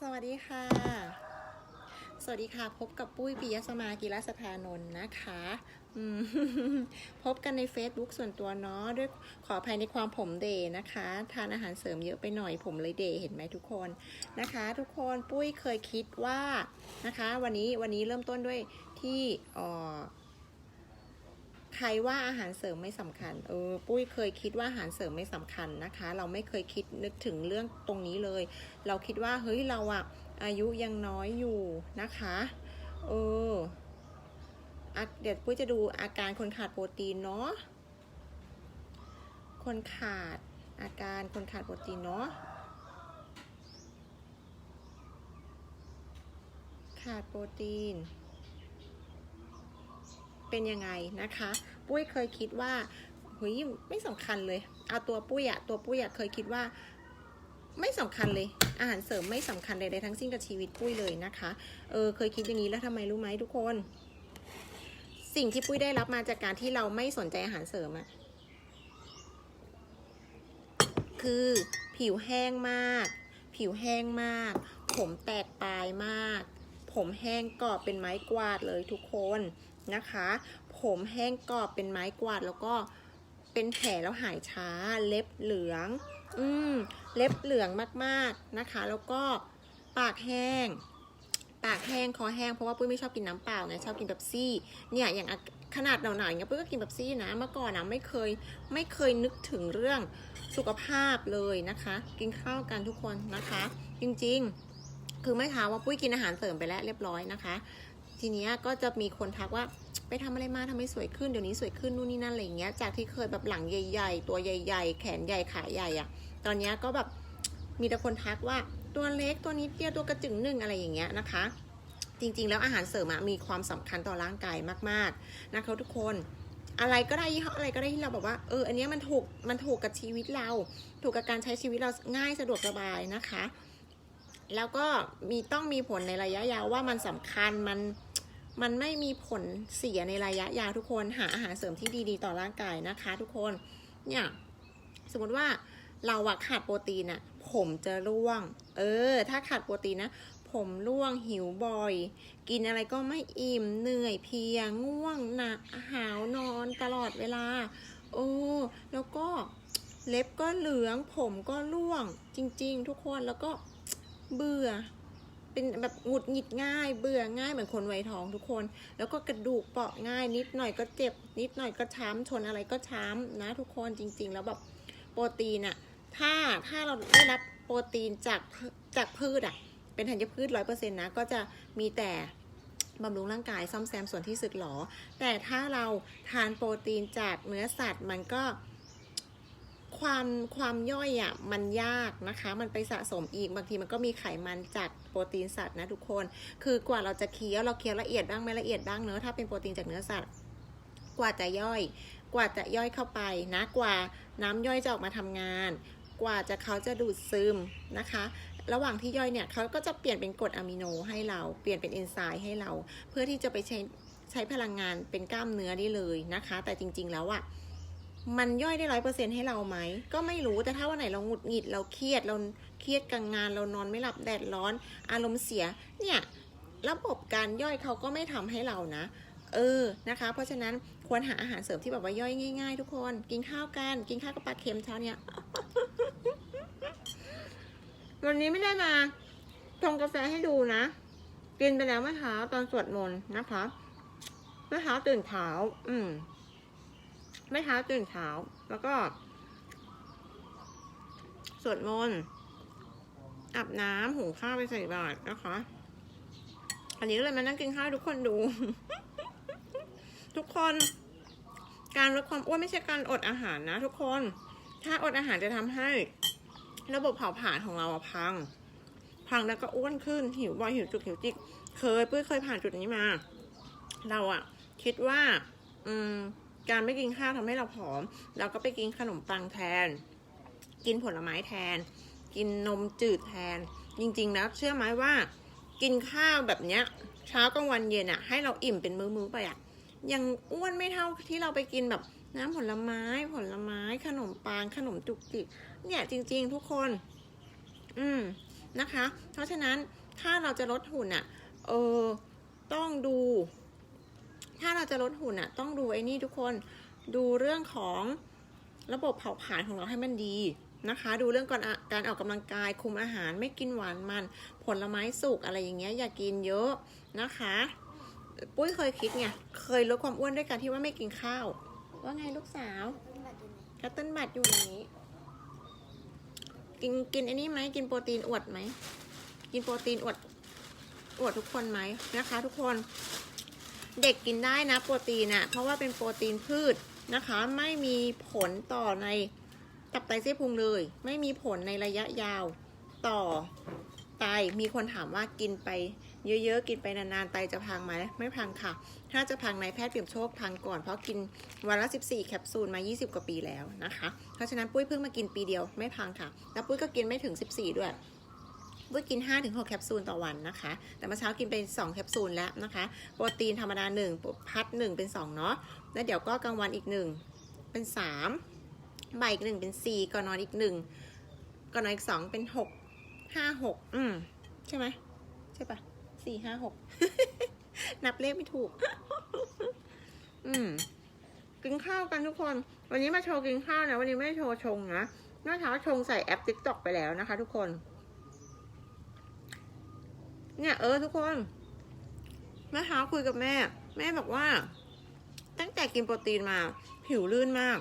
สวัสดีค่ะ สวัสดีค่ะ พบกับปุ้ยปิยสมากีรสถานนท์นะคะพบกันใน Facebook ส่วนตัวเนาะด้วยขออภัยในความผมเดย์นะคะ ทานอาหารเสริมเยอะไปหน่อยผมเลยเดย์เห็นไหมทุกคนนะคะ ทุกคนปุ้ยเคยคิดว่านะคะ วันนี้วันนี้เริ่มต้นด้วยที่อ่อ ใครว่าอาหารเสริมไม่สำคัญ เออ ปุ้ยเคยคิดว่าอาหารเสริมไม่สำคัญนะคะ เราไม่เคยคิดนึกถึงเรื่องตรงนี้เลย เราคิดว่าเฮ้ยเราอะอายุยังน้อยอยู่นะคะ เออเดี๋ยวปุ้ยจะดูอาการคนขาดโปรตีนเนาะ คนขาดอาการคนขาดโปรตีนเนาะ ขาดโปรตีน เป็นยังไงนะคะ ปุ้ยเคยคิดว่าเฮ้ยไม่สำคัญเลย เอาตัวปุ้ยอะตัวปุ้ยอะเคยคิดว่า ไม่สำคัญเลย อาหารเสริมไม่สำคัญใดๆทั้งสิ้นกับชีวิตปุ้ยเลยนะคะ เออเคยคิดอย่างนี้แล้วทำไมรู้ไหมทุกคน สิ่งที่ปุ้ยได้รับมาจากการที่เราไม่สนใจอาหารเสริมอะคือผิวแห้งมาก ผิวแห้งมาก ผมแตกปลายมาก ผมแห้งกรอบเป็นไม้กวาดเลยทุกคน นะคะ ผมแห้งกรอบเป็นไม้กวาดแล้วก็เป็นแผลแล้วหายช้า เล็บเหลือง อืม เล็บเหลืองมากๆนะคะ แล้วก็ปากแห้ง ปากแห้งคอแห้งเพราะว่าปุ้ยไม่ชอบกินน้ำเปล่าไงชอบกินแบบซี่ เนี่ยอย่างขนาดหนาวๆอย่างเงี้ยปุ้ยก็กินแบบซี่นะ เมื่อก่อนนะไม่เคยไม่เคยนึกถึงเรื่องสุขภาพเลยนะคะ กินข้าวกันทุกคนนะคะ จริงๆ คือไม่ท้าว่าปุ้ยกินอาหารเสริมไปแล้วเรียบร้อยนะคะ ทีเนี้ยก็จะมีคนทักว่าไปทำอะไรมาทำไมสวยขึ้นเดี๋ยวนี้สวยขึ้นนู่นนี่นั่นอะไรอย่างเงี้ยจากที่เคยแบบหลังใหญ่ ๆ ตัวใหญ่ ๆ แขนใหญ่ขาใหญ่อะตอนเนี้ยก็แบบมีแต่คนทักว่าตัวเล็กตัวนิดเดียวตัวกระจึงหนึ่งอะไรอย่างเงี้ยนะคะ จริงๆ แล้วอาหารเสริมมีความสำคัญต่อร่างกายมากๆนะคะทุกคนอะไรก็ได้ยี่ห้ออะไรก็ได้ที่เราแบบว่าเอออันนี้มันถูกมันถูกกับชีวิตเรา ถูกกับการใช้ชีวิตเราง่ายสะดวกสบายนะคะ แล้วก็มีต้องมีผลในระยะยาวว่ามันสำคัญมันมันไม่มีผลเสียในระยะยาวทุกคนหาอาหารเสริมที่ดีๆ ต่อร่างกายนะคะ ทุกคนเนี่ยสมมติว่าเราอะขาดโปรตีนอะผมจะร่วง เออ ถ้าขาดโปรตีนนะ ผมร่วงหิวบ่อย กินอะไรก็ไม่อิ่มเหนื่อยเพียง่วงหนักหาวนอนตลอดเวลา โอ้แล้วก็เล็บก็เหลืองผมก็ร่วงจริง ๆ ทุกคนแล้วก็ เบื่อ เป็นแบบหงุดหงิดง่าย เบื่อง่ายเหมือนคนไวัยทองทุกคน แล้วก็กระดูกเปราะง่าย นิดหน่อยก็เจ็บ นิดหน่อยก็ช้ำชนอะไรก็ช้ำนะ ทุกคนจริง ๆ แล้วแบบโปรตีนอะถ้าถ้าเราได้รับโปรตีนจากจากพืชอะเป็นธัญพืชร้อยเปอร์เซ็นต์นะ ก็จะมีแต่บำรุงร่างกายซ่อมแซมส่วนที่สึกหรอ แต่ถ้าเราทานโปรตีนจากเนื้อสัตว์มันก็ ความความย่อยอะมันยากนะคะ มันไปสะสมอีกบางทีมันก็มีไขมันจากโปรตีนสัตว์นะทุกคน คือกว่าเราจะเคี้ยวเราเคี้ยวละเอียดบ้างไม่ละเอียดบ้างเนอะถ้าเป็นโปรตีนจากเนื้อสัตว์กว่าจะย่อย กว่าจะย่อยเข้าไปนะกว่าน้ำย่อยจะออกมาทำงาน กว่าจะเขาจะดูดซึมนะคะ ระหว่างที่ย่อยเนี่ยเขาก็จะเปลี่ยนเป็นกรดอะมิโนให้เราเปลี่ยนเป็นเอนไซม์ให้เรา เพื่อที่จะไปใช้ใช้พลังงานเป็นกล้ามเนื้อได้เลยนะคะ แต่จริง ๆ แล้วอะ มันย่อยได้ร้อยเปอร์เซ็นให้เราไหม ก็ไม่รู้แต่ถ้าวันไหนเราหงุดหงิดเราเครียดเราเครียดกลางงานเรานอนไม่หลับแดดร้อน อารมณ์เสียเนี่ยระบบการย่อยเขาก็ไม่ทำให้เรานะ เออนะคะ เพราะฉะนั้นควรหาอาหารเสริมที่แบบว่าย่อยง่าย ๆ ทุกคน กินข้าวกัน กินข้าวกับปลาเค็มเช้าเนี่ยวันนี้ไม่ได้มาชงกาแฟให้ดูนะ กินไปแล้วเมื่อเช้าตอนสวดมนต์นะคะเมื่อเช้าตื่นเช้า อืม ไม่เช้าตื่นเช้า แล้วก็ สวดมนต์อาบน้ำหุงข้าวไปใส่บาตรนะคะ อันนี้เลยมานั่งกินข้าวทุกคนดู ทุกคน การลดความอ้วนไม่ใช่การอดอาหารนะ ทุกคน ถ้าอดอาหารจะทำให้ ระบบเผาผลาญของเราพัง พังแล้วก็อ้วนขึ้น หิวบ่อยหิวจุกหิวจิก เคยปุ้ยเคยผ่านจุดนี้มา เราอะคิดว่า อืม การไม่กินข้าวทำให้เราผอม เราก็ไปกินขนมปังแทน กินผลไม้แทน กินนมจืดแทน จริงๆแล้วเชื่อไหมว่า กินข้าวแบบเนี้ย เช้ากลางวันเย็นอะให้เราอิ่มเป็นมื้อๆไปอะยังอ้วนไม่เท่าที่เราไปกินแบบน้ำผลไม้ผลไม้ ขนมปังขนมจุกจิกเนี่ยจริง ๆ ทุกคน อืมนะคะ เพราะฉะนั้นถ้าเราจะลดหุ่นอะ เออต้องดู ถ้าเราจะลดหุ่นอะต้องดูไอ้นี่ทุกคนดูเรื่องของระบบเผาผลาญของเราให้มันดีนะคะ ดูเรื่องก่อนอการออกกำลังกายคุมอาหารไม่กินหวานมัน ผลไม้สุกอะไรอย่างเงี้ยอย่ากินเยอะนะคะ ปุ้ยเคยคิดไงเคยลดความอ้วนด้วยการที่ว่าไม่กินข้าว ว่าไงลูกสาวคัตติ้ลบัตอยู่ในนี้กินกินไอ้นี่ไหมกินโปรตีนอวดไหมกินโปรตีนอวดอวดทุกคนไหมนะคะ ทุกคน เด็กกินได้นะโปรตีนอะเพราะว่าเป็นโปรตีนพืชนะคะ ไม่มีผลต่อในตับไตเส้นพุงเลย ไม่มีผลในระยะยาวต่อไตมีคนถามว่ากินไปเยอะๆ กินไปนานๆ ไตจะพังไหมไม่พังค่ะ ถ้าจะพังในแพทย์เปี่ยมโชคพังก่อน เพราะกินวันละ 14 แคปซูลมา 20 กว่าปีแล้วนะคะ เพราะฉะนั้นปุ้ยเพิ่งมากินปีเดียวไม่พังค่ะ แล้วปุ้ยก็กินไม่ถึง 14 ด้วย ปุ้ยกิน 5-6 แคปซูลต่อวันนะคะ แต่เมื่อเช้ากินไป2แคปซูลแล้วนะคะ โปรตีนธรรมดา1พัด 1 เป็น 2 เนาะ แล้วเดี๋ยวก็กลางวันอีก 1 เป็น 3 บ่ายอีก 1 เป็น 4ก่อนนอนอีก 1ก่อนนอนอีก 2 เป็น 6 5 6 อืม ใช่ไหม ใช่ปะสี่ห้าหกนับเลขไม่ถูก อืม กินข้าวกันทุกคน วันนี้มาโชว์กินข้าวนะ วันนี้ไม่ได้โชว์ชงนะเมื่อเช้าชงใส่แอป t ิ k t o k ไปแล้วนะคะทุกคน เนี่ยเออทุกคนเมื่อเช้าคุยกับแม่ แม่บอกว่า ตั้งแต่กินโปรตีนมา ผิวลื่นมาก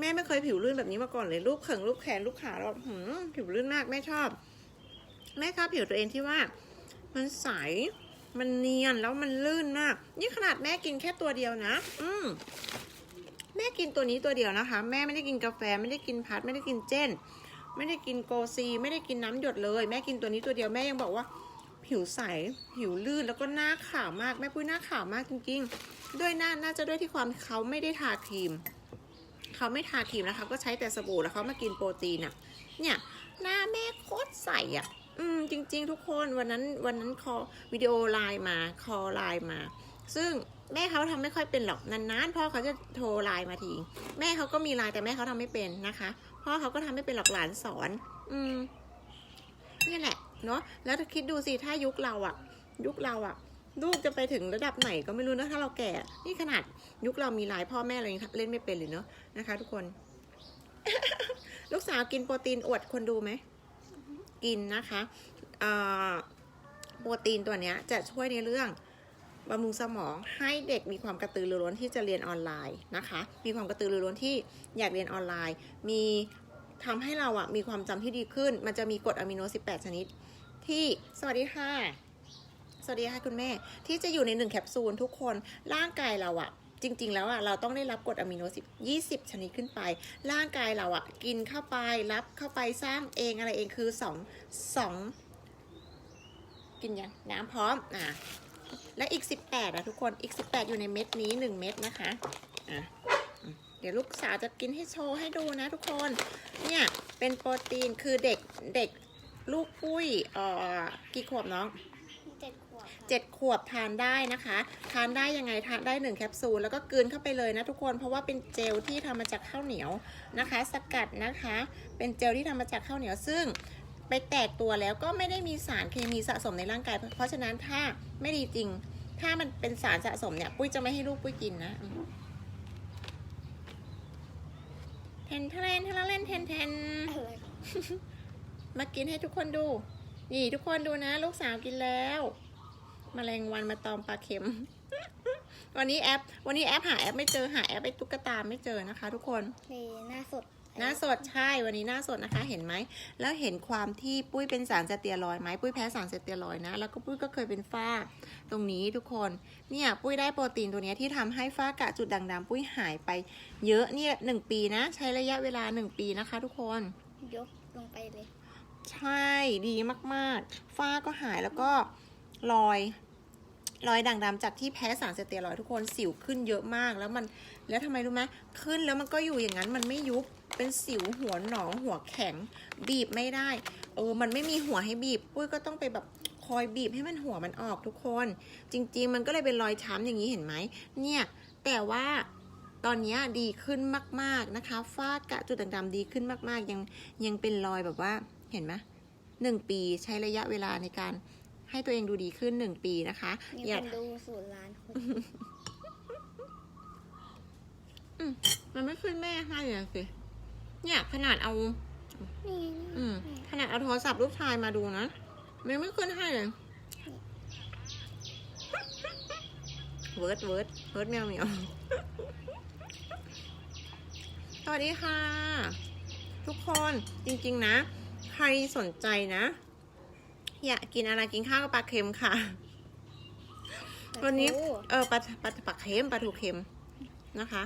แม่ไม่เคยผิวลื่นแบบนี้มาก่อนเลยรูปเข่งรูปแขนรูปขาแล้วหืมผิวลื่นมากแม่ชอบ แม่ชอบผิวตัวเองที่ว่า มันใสมันเนียนแล้วมันลื่นมาก นี่ขนาดแม่กินแค่ตัวเดียวนะ อืมแม่กินตัวนี้ตัวเดียวนะคะ แม่ไม่ได้กินกาแฟ ไม่ได้กินพัด ไม่ได้กินเจนไม่ได้กินโกซี ไม่ได้กินน้ำหยดเลย แม่กินตัวนี้ตัวเดียวแม่ยังบอกว่า ผิวใส ผิวลื่นแล้วก็หน้าขาวมาก แม่ปุ้ยหน้าขาวมากจริงๆ ด้วยหน้าน่าจะด้วยที่ความเขาไม่ได้ทาครีม เขาไม่ทาครีมนะคะ ก็ใช้แต่สบู่แล้วเขามากินโปรตีนอะเนี่ยหน้าแม่โคตรใสอะอืมจริง ๆ ทุกคนวันนั้นวันนั้นคอวิดีโอไลน์มาคอไลน์มา ซึ่งแม่เขาทำไม่ค่อยเป็นหรอกนานๆพ่อเขาจะโทรไลน์มาทีแม่เขาก็มีไลน์แต่แม่เขาทำไม่เป็นนะคะพ่อเขาก็ทำไม่เป็นหรอกหลานสอน อืมนี่แหละ เนาะแล้วคิดดูสิถ้ายุคเราอะยุคเราอะลูกจะไปถึงระดับไหนก็ไม่รู้นะถ้าเราแก่ นี่ขนาดยุคเรามีไลน์พ่อแม่เรายังเล่นไม่เป็นเลยเนาะนะคะ ทุกคน ลูกสาวกินโปรตีนอวดคนดูไหมกินนะคะโปรตีนตัวเนี้ยจะช่วยในเรื่องบำรุงสมองให้เด็กมีความกระตือรือร้นที่จะเรียนออนไลน์นะคะ มีความกระตือรือร้นที่อยากเรียนออนไลน์ มี ทำให้เราอะมีความจำที่ดีขึ้น มันจะมีกรดอะมิโน 18 ชนิด ที่สวัสดีค่ะ สวัสดีค่ะคุณแม่ ที่จะอยู่ในหนึ่งแคปซูลทุกคนร่างกายเราอะจริง ๆ แล้วอะเราต้องได้รับกรดอะมิโน10 20 ชนิดขึ้นไป ร่างกายเราอะกินเข้าไปรับเข้าไปสร้างเองอะไรเองคือสองสองกินยังน้ำพร้อมอะและอีก 18อะทุกคนอีก 18 อยู่ในเม็ดนี้ 1 เม็ดนะคะอะ ดี๋ยวลูกสาวจะกินให้โชว์ให้ดูนะทุกคน เนี่ยเป็นโปรตีนคือเด็กเด็กลูกปุ้ยเอ่อกี่ขวบน้องเจ็ดขวบเจ็ดขวบทานได้นะคะ ทานได้ยังไงทานได้หนึ่งแคปซูลแล้วก็กลืนเข้าไปเลยนะทุกคน เพราะว่าเป็นเจลที่ทำมาจากข้าวเหนียวนะคะ สกัดนะคะ เป็นเจลที่ทำมาจากข้าวเหนียวซึ่งไปแตกตัวแล้วก็ไม่ได้มีสารเคมีสะสมในร่างกาย เพราะฉะนั้นถ้าไม่ดีจริง ถ้ามันเป็นสารสะสมเนี่ย ปุ้ยจะไม่ให้ลูกปุ้ยกินนะ อืมเทนเทนเทนเทนเทนเทนอะไรมากินให้ทุกคนดู นี่ทุกคนดูนะ ลูกสาวกินแล้วมแมลงวันมาตอมปลาเค็ม วันนี้แอป วันนี้แอปหาแอปไม่เจอหาแอปไอ้ตุ๊กตาไม่เจอนะคะ ทุกคนนี่หน้าสด หน้าสดใช่วันนี้หน้าสดนะคะเห็นไหม แล้วเห็นความที่ปุ้ยเป็นสารสเตียรอยด์ไหมปุ้ยแพ้สารสเตียรอยด์นะ แล้วก็ปุ้ยก็เคยเป็นฝ้า ตรงนี้ทุกคนเนี่ยปุ้ยได้โปรตีนตัวเนี้ยที่ทำให้ฝ้ากระจุดด่างดำปุ้ยหายไป เยอะเนี่ยหนึ่งปีนะ ใช้ระยะเวลาหนึ่งปีนะคะ ทุกคนยกลงไปเลย ใช่ดีมากๆ ฝ้าก็หายแล้วก็รอยรอยด่างดำจากที่แพ้สารสเตียรอยด์ทุกคนสิวขึ้นเยอะมากแล้วมันแล้วทำไมรู้ไหมขึ้นแล้วมันก็อยู่อย่างนั้นมันไม่ยุบ เป็นสิวหัวหนองหัวแข็ง บีบไม่ได้ เออ มันไม่มีหัวให้บีบปุ้ยก็ต้องไปแบบคอยบีบให้มันหัวมันออกทุกคน จริง ๆ มันก็เลยเป็นรอยช้ำอย่างนี้เห็นไหมเนี่ย แต่ว่าตอนเนี้ยดีขึ้นมาก ๆนะคะฝ้ากระจุดด่างดำดีขึ้นมากๆ ยังยังเป็นรอยแบบว่าเห็นไหม1ปีใช้ระยะเวลาในการให้ตัวเองดูดีขึ้น1ปีนะคะมีอย่าคนดูศูนย์ล้านคนมันไม่ขึ้นแม่ให้เลยสิ เนี่ยขนาดเอา นี่อืมขนาดเอาโทรศัพท์ลูกชายมาดูนะมันไม่ขึ้นให้เลยเวิร์ดเวิร์ดเวิร์ดแมวเหมียวสวัสดีค่ะ ทุกคนจริง ๆ นะ ใครสนใจนะ อยากกินอะไรกินข้าวกับปลาเค็มค่ะ วันนี้เออปลาปลาปลาเค็มปลาทูเค็มนะคะ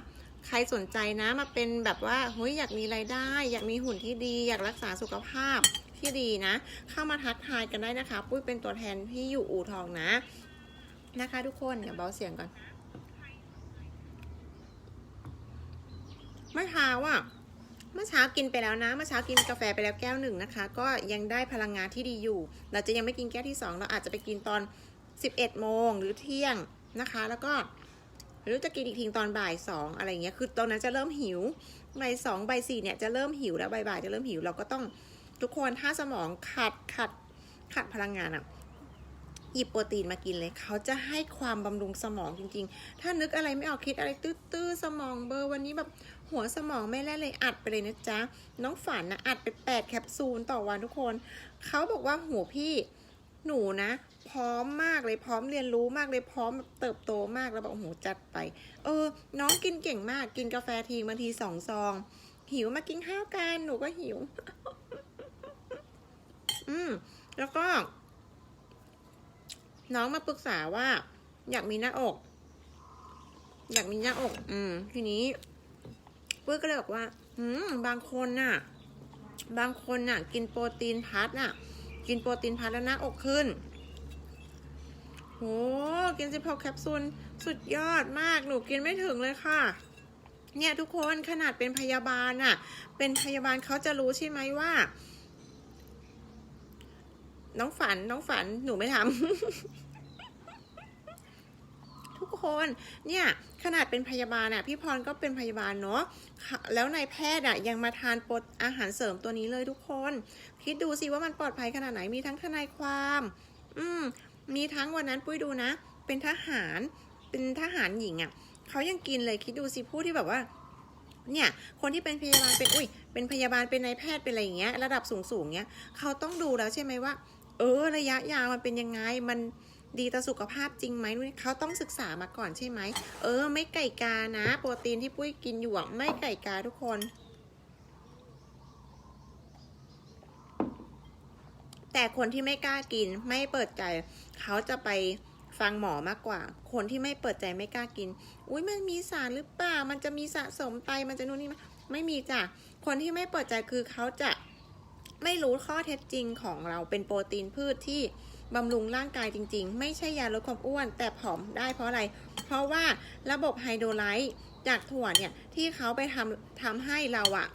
ใครสนใจนะมาเป็นแบบว่าเฮ้ยอยากมีไรายได้ อยากมีหุ่นที่ดี อยากรักษาสุขภาพที่ดีนะ เข้ามาทักทายกันได้นะคะ ปุ้ยเป็นตัวแทนที่อยู่อู่ทองนะ นะคะทุกคนเดี๋ยวเบาเสียงก่อนเมื่อเช้าอะเมื่อเช้ากินไปแล้วนะ เมื่อเช้ากินกาแฟไปแล้วแก้วหนึ่งนะคะ ก็ยังได้พลังงานที่ดีอยู่ เราจะยังไม่กินแก้วที่สองเราอาจจะไปกินตอน 11โมงหรือเที่ยงนะคะ แล้วก็ รือจะกินอีกทีตอนบ่ายสองอะไรเงี้ยคือตอนนั้นจะเริ่มหิวบ่ายสองบ่ายสี่เนี่ยจะเริ่มหิวแล้วบ่ายบ่ายจะเริ่มหิวเราก็ต้องทุกคนถ้าสมองขาดขาดขาดพลังงานอะ่ะหยิบโปรตีนมากินเลย เขาจะให้ความบำรุงสมองจริง ๆ ถ้านึกอะไรไม่ออกคิดอะไรตื้อๆสมองเบอร์วันนี้แบบหัวสมองไม่แล่เลยอัดไปเลยนะจ๊ะ น้องฝันนะอัดไปแปดแคปซูลต่อวันทุกคน เขาบอกว่าหัวพี่ หนูนะ พร้อมมากเลยพร้อมเรียนรู้มากเลยพร้อมเติบโตมากแล้วบอกโอ้โหจัดไป เออ น้องกินเก่งมาก กินกาแฟทีบางทีสองซอง หิวมากินข้าวกันหนูก็หิว อืมแล้วก็ น้องมาปรึกษาว่า อยากมีหน้าอก อยากมีหน้าอก อืม ทีนี้ปุ้ยก็เลยบอกว่า อืม บางคนน่ะ บางคนน่ะ กินโปรตีนพัดน่ะ กินโปรตีนพันแล้วหน้าอกขึ้นโหกินสิบหกแคปซูลสุดยอดมากหนูกินไม่ถึงเลยค่ะเนี่ยทุกคนขนาดเป็นพยาบาลน่ะ เป็นพยาบาลเขาจะรู้ใช่ไหมว่า น้องฝันน้องฝันหนูไม่ทำ ทุกคนเนี่ยขนาดเป็นพยาบาลน่ะพี่พรก็เป็นพยาบาลเนาะแล้วนายแพทย์อะยังมาทานปรอาหารเสริมตัวนี้เลยทุกคน คิดดูสิว่ามันปลอดภัยขนาดไหนมีทั้งทนายความ อืมมีทั้งวันนั้นปุ้ยดูนะ เป็นทหารเป็นทหารหญิงอะ่ะเขายังกินเลยคิดดูสิผู้ที่แบบว่าเนี่ยคนที่เป็นพยาบาลเป็นอุ้ยเป็นพยาบาลเป็นนายแพทย์เป็นอะไรอย่างเงี้ยระดับสูงสูงเงี้ยเขาต้องดูแล้วใช่ไหมว่า เออระยะยาวมันเป็นยังไงมัน ดีต่อสุขภาพจริงไหมนู่นเขาต้องศึกษามาก่อนใช่ไหม เออ ไม่ไก่กานะ โปรตีนที่ปุ้ยกินอยู่ไม่ไก่กาทุกคน แต่คนที่ไม่กล้ากินไม่เปิดใจ เขาจะไปฟังหมอมากกว่า คนที่ไม่เปิดใจไม่กล้ากิน อุ้ยมันมีสารหรือเปล่า มันจะมีสะสมไต มันจะนู่นนี่ไหมไม่มีจ้ะ คนที่ไม่เปิดใจคือเขาจะไม่รู้ข้อเท็จจริงของเราเป็นโปรตีนพืชที่ บำรุงร่างกายจริง ๆ ไม่ใช่ยาลดความอ้วน แต่ผอมได้เพราะอะไร เพราะว่าระบบไฮโดรไลต์จากถั่วเนี่ยที่เขาไปทำทำให้เราอะ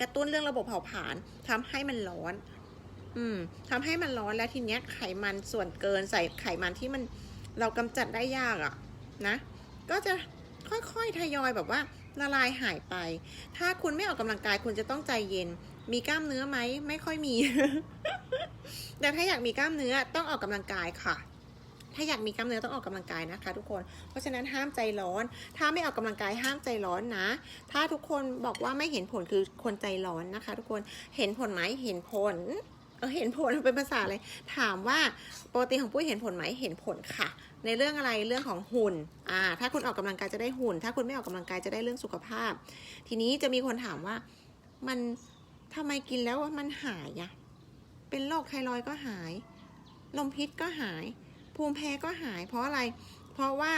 กระตุ้นเรื่องระบบเผาผลาญทำให้มันร้อน อืมทำให้มันร้อนแล้วทีเนี้ยไขมันส่วนเกินใส่ไขมันที่มันเรากำจัดได้ยากอะ่ะ นะ ก็จะค่อยๆทยอยแบบว่าละลายหายไป ถ้าคุณไม่ออกกำลังกายคุณจะต้องใจเย็น มีกล้ามเนื้อไหม ไม่ค่อยมี แต่ถ้าอยากมีกล้ามเนื้อต้องออกกำลังกายค่ะ ถ้าอยากมีกล้ามเนื้อต้องออกกำลังกายนะคะ ทุกคน เพราะฉะนั้นห้ามใจร้อน ถ้าไม่ออกกำลังกายห้ามใจร้อนนะ ถ้าทุกคนบอกว่าไม่เห็นผลคือคนใจร้อนนะคะ ทุกคน เห็นผลไหมเห็นผลเห็นผลเป็นภาษาเลยถามว่าโปรตีนของปุ้ยเห็นผลไหมเห็นผลค่ะ ในเรื่องอะไรเรื่องของหุ่นอ่าถ้าคุณออกกำลังกายจะได้หุ่น ถ้าคุณไม่ออกกำลังกายจะได้เรื่องสุขภาพ ทีนี้จะมีคนถามว่ามัน ทำไมกินแล้วมันหายอะเป็นโรคไทรอยก็หาย ลมพิษก็หาย ภูมิแพ้ก็หาย เพราะอะไร เพราะว่า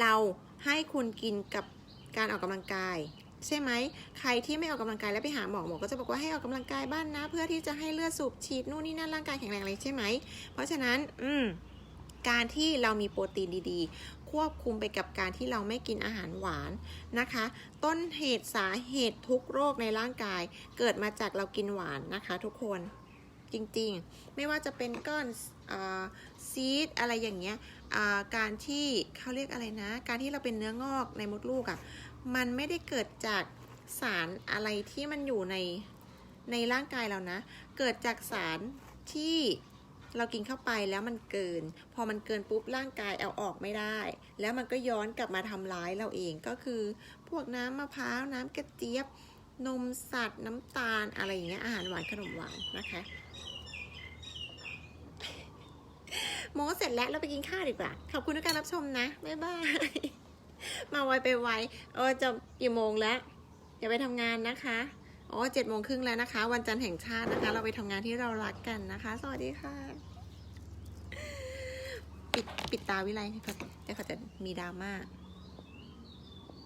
เราให้คุณกินกับการออกกำลังกาย ใช่ไหม ใครที่ไม่ออกกำลังกายแล้วไปหาหมอหมอก็จะบอกว่าให้ออกกำลังกายบ้านนะ เพื่อที่จะให้เลือดสูบฉีดนู่นนี่นั่นร่างกายแข็งแรงอะไรใช่ไหม เพราะฉะนั้น อืมการที่เรามีโปรตีนดี ควบคุมไปกับการที่เราไม่กินอาหารหวานนะคะ ต้นเหตุสาเหตุทุกโรคในร่างกาย เกิดมาจากเรากินหวานนะคะ ทุกคนจริงๆ ไม่ว่าจะเป็นก้อนซีดอะไรอย่างเงี้ยการที่เขาเรียกอะไรนะ การที่เราเป็นเนื้องอกในมดลูกอะ่ะมันไม่ได้เกิดจากสารอะไรที่มันอยู่ในในร่างกายเรานะ เกิดจากสารที่ เรากินเข้าไปแล้วมันเกิน พอมันเกินปุ๊บร่างกายเอาออกไม่ได้ แล้วมันก็ย้อนกลับมาทำร้ายเราเองก็คือ พวกน้ำมะพร้าวน้ำกระเจี๊ยบ นมสัตว์น้ำตาลอะไรอย่างเงี้ยอาหารหวานขนมหวานนะคะโมเสร็จแล้วเราไปกินข้าวดีกว่า ขอบคุณทุกการรับชมนะ บ๊ายบาย มาไวไปไวเออจะกี่โมงแล้ว อย่าไปทำงานนะคะ อ๋อเจ็ดโมงครึ่งแล้วนะคะ วันจันทร์แห่งชาตินะคะ เราไปทำงานที่เรารักกันนะคะ สวัสดีค่ะ ปิดปิดตาวิไลให้เขาเดี๋ยวเขาจะมีดราม่า